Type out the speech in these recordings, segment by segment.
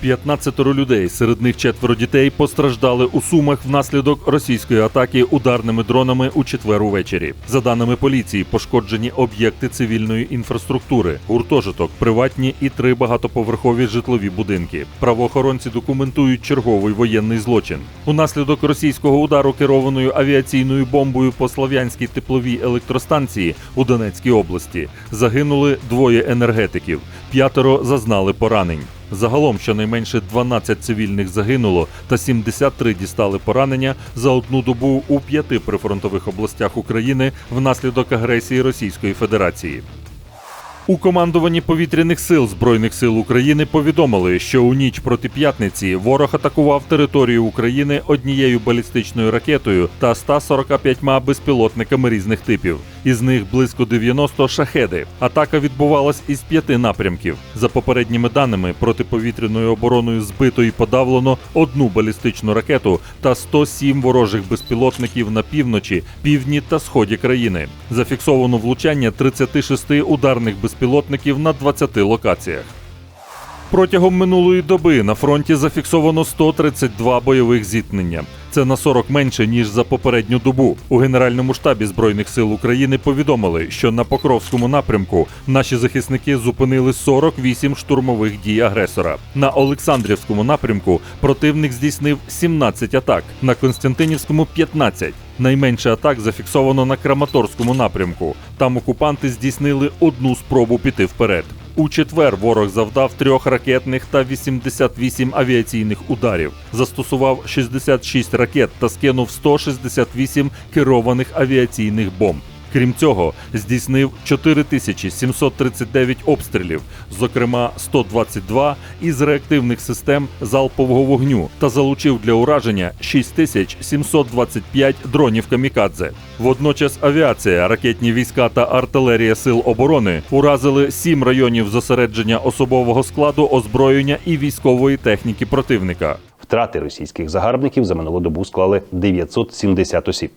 15 людей, серед них четверо дітей, постраждали у Сумах внаслідок російської атаки ударними дронами у четвер увечері. За даними поліції, пошкоджені об'єкти цивільної інфраструктури, гуртожиток, приватні і три багатоповерхові житлові будинки. Правоохоронці документують черговий воєнний злочин. Унаслідок російського удару керованою авіаційною бомбою по Слов'янській тепловій електростанції у Донецькій області загинули двоє енергетиків, п'ятеро зазнали поранень. Загалом щонайменше 12 цивільних загинуло та 73 дістали поранення за одну добу у п'яти прифронтових областях України внаслідок агресії Російської Федерації. У командуванні повітряних сил Збройних сил України повідомили, що у ніч проти п'ятниці ворог атакував територію України однією балістичною ракетою та 145 безпілотниками різних типів. Із них близько 90 шахеди. Атака відбувалась із п'яти напрямків. За попередніми даними, протиповітряною обороною збито і подавлено одну балістичну ракету та 107 ворожих безпілотників на півночі, півдні та сході країни. Зафіксовано влучання 36 ударних безпілотників на 20 локаціях. Протягом минулої доби на фронті зафіксовано 132 бойових зіткнення. Це на 40 менше ніж за попередню добу. У Генеральному штабі збройних сил України повідомили, що на Покровському напрямку наші захисники зупинили 48 штурмових дій агресора. На Олександрівському напрямку противник здійснив 17 атак, на Константинівському 15. Найменше атак зафіксовано на Краматорському напрямку. Там окупанти здійснили одну спробу піти вперед. У четвер ворог завдав трьох ракетних та 88 авіаційних ударів, застосував 66 ракет та скинув 168 керованих авіаційних бомб. Крім цього, здійснив 4739 обстрілів, зокрема 122 із реактивних систем залпового вогню, та залучив для ураження 6725 дронів камікадзе. Водночас авіація, ракетні війська та артилерія сил оборони уразили сім районів зосередження особового складу, озброєння і військової техніки противника. Втрати російських загарбників за минулу добу склали 970 осіб.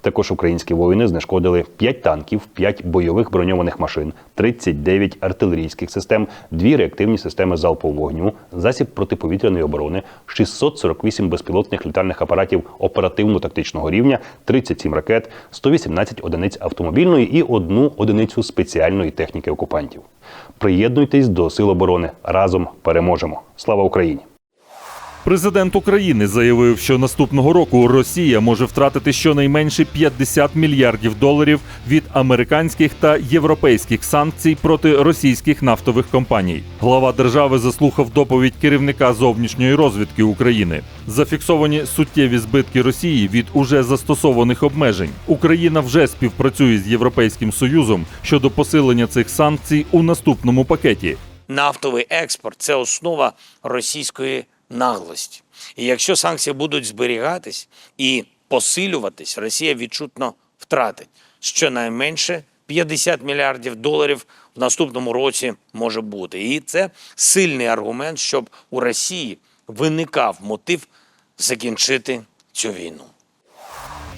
Також українські воїни знешкодили 5 танків, 5 бойових броньованих машин, 39 артилерійських систем, 2 реактивні системи залпового вогню, засіб протиповітряної оборони, 648 безпілотних літальних апаратів оперативно-тактичного рівня, 37 ракет, 118 одиниць автомобільної і одну одиницю спеціальної техніки окупантів. Приєднуйтесь до сил оборони. Разом переможемо. Слава Україні! Президент України заявив, що наступного року Росія може втратити щонайменше 50 мільярдів доларів від американських та європейських санкцій проти російських нафтових компаній. Глава держави заслухав доповідь керівника зовнішньої розвідки України. Зафіксовані суттєві збитки Росії від уже застосованих обмежень. Україна вже співпрацює з Європейським Союзом щодо посилення цих санкцій у наступному пакеті. нафтовий експорт це основа російської наглості. І якщо санкції будуть зберігатись і посилюватись, Росія відчутно втратить щонайменше 50 мільярдів доларів в наступному році може бути. І це сильний аргумент, щоб у Росії виникав мотив закінчити цю війну.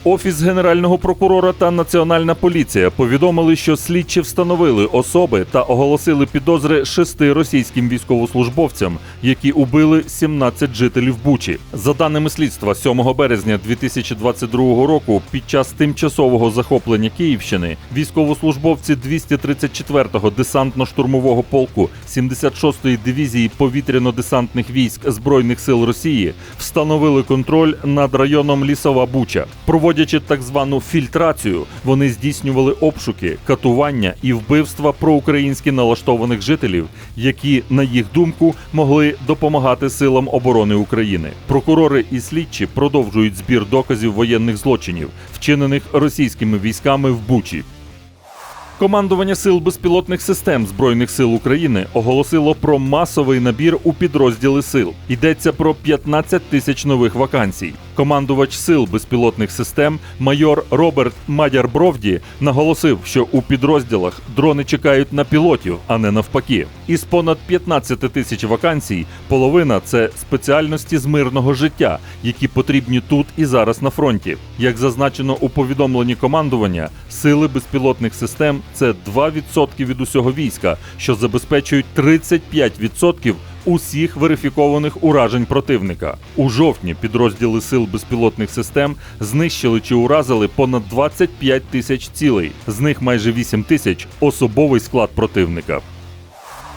Офіс генерального прокурора та національна поліція повідомили, що слідчі встановили особи та оголосили підозри шести російським військовослужбовцям, які убили 17 жителів Бучі. За даними слідства, 7 березня 2022 року, під час тимчасового захоплення Київщини, військовослужбовці 234-го десантно-штурмового полку 76-ї дивізії повітряно-десантних військ збройних сил Росії встановили контроль над районом Лісова Буча. Проводячи так звану фільтрацію, вони здійснювали обшуки, катування і вбивства проукраїнськи налаштованих жителів, які, на їх думку, могли допомагати силам оборони України. Прокурори і слідчі продовжують збір доказів воєнних злочинів, вчинених російськими військами в Бучі. Командування сил безпілотних систем Збройних сил України оголосило про масовий набір у підрозділи сил. Йдеться про 15 тисяч нових вакансій. Командувач сил безпілотних систем майор Роберт Мадяр Бровді наголосив, що у підрозділах дрони чекають на пілотів, а не навпаки. Із понад 15 тисяч вакансій половина це спеціальності з мирного життя, які потрібні тут і зараз на фронті. Як зазначено у повідомленні командування, сили безпілотних систем це 2% від усього війська, що забезпечують 35% усіх верифікованих уражень противника. У жовтні підрозділи сил безпілотних систем знищили чи уразили понад 25 тисяч цілей, з них майже 8 тисяч особовий склад противника.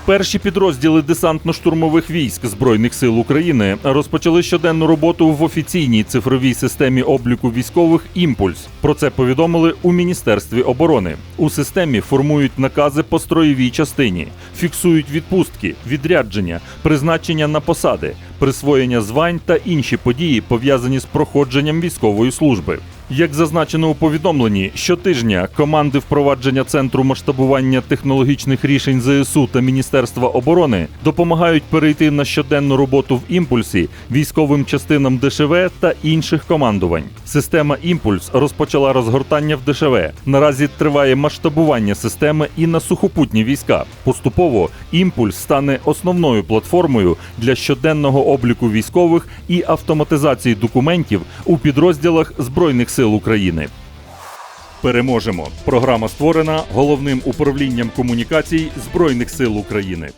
Перші підрозділи десантно-штурмових військ Збройних сил України розпочали щоденну роботу в офіційній цифровій системі обліку військових Імпульс. Про це повідомили у Міністерстві оборони. У системі формують накази по строєвій частині, фіксують відпустки, відрядження, призначення на посади, присвоєння звань та інші події, пов'язані з проходженням військової служби. Як зазначено у повідомленні, щотижня команди впровадження центру масштабування технологічних рішень ЗСУ та Міністерства оборони допомагають перейти на щоденну роботу в імпульсі військовим частинам ДШВ та інших командувань. Система імпульс розпочала розгортання в ДШВ. Наразі триває масштабування системи і на сухопутні війська. Поступово імпульс стане основною платформою для щоденного обліку військових і автоматизації документів у підрозділах Збройних сил України. Переможемо. Програма створена головним управлінням комунікацій Збройних сил України.